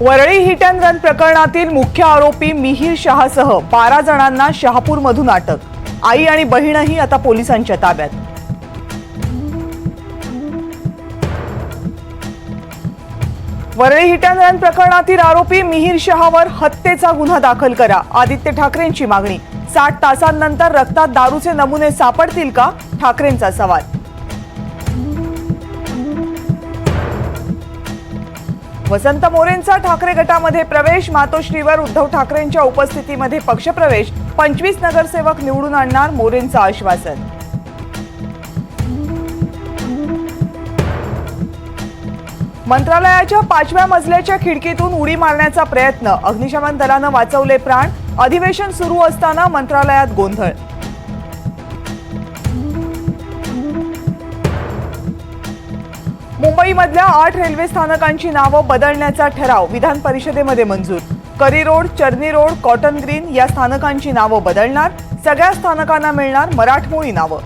Worli hit and run प्रकरणातील मुख्य आरोपी मिहीर शहासह बारा जणांना शहापूरमधून अटक. आई आणि बहीणही आता पोलिसांच्या ताब्यात. वरळी हिट अँड रन प्रकरणातील आरोपी मिहीर शहावर हत्येचा गुन्हा दाखल करा आदित्य ठाकरेंची मागणी. साठ तासांनंतर रक्तात दारूचे नमुने सापडतील का? ठाकरेंचा सवाल. वसंत मोरेंचा ठाकरे गटामध्ये प्रवेश मातोश्रीवर उद्धव ठाकरेंच्या उपस्थितीमध्ये पक्षप्रवेश पंचवीस नगरसेवक निवडून आणणार मोरेंचं आश्वासन. मंत्रालयाच्या पाचव्या मजल्याच्या खिडकीतून उडी मारण्याचा प्रयत्न अग्निशमन दलानं वाचवले प्राण अधिवेशन सुरू असताना मंत्रालयात गोंधळ. मुंबईमधल्या आठ रेल्वे स्थानकांची नावं बदलण्याचा ठराव विधान परिषदेमध्ये मंजूर. Currey Road Charni Road Cotton Green या स्थानकांची नावं बदलणार सगळ्या स्थानकांना मिळणार मराठमोळी नावं.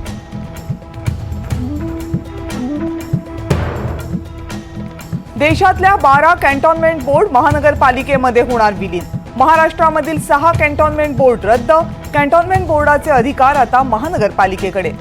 देशातल्या बारा कॅन्टोन्मेंट बोर्ड महानगरपालिकेमध्ये होणार विलीन. महाराष्ट्रामधील सहा कॅन्टोन्मेंट बोर्ड रद्द कॅन्टोन्मेंट बोर्डाचे अधिकार आता महानगरपालिकेकडे.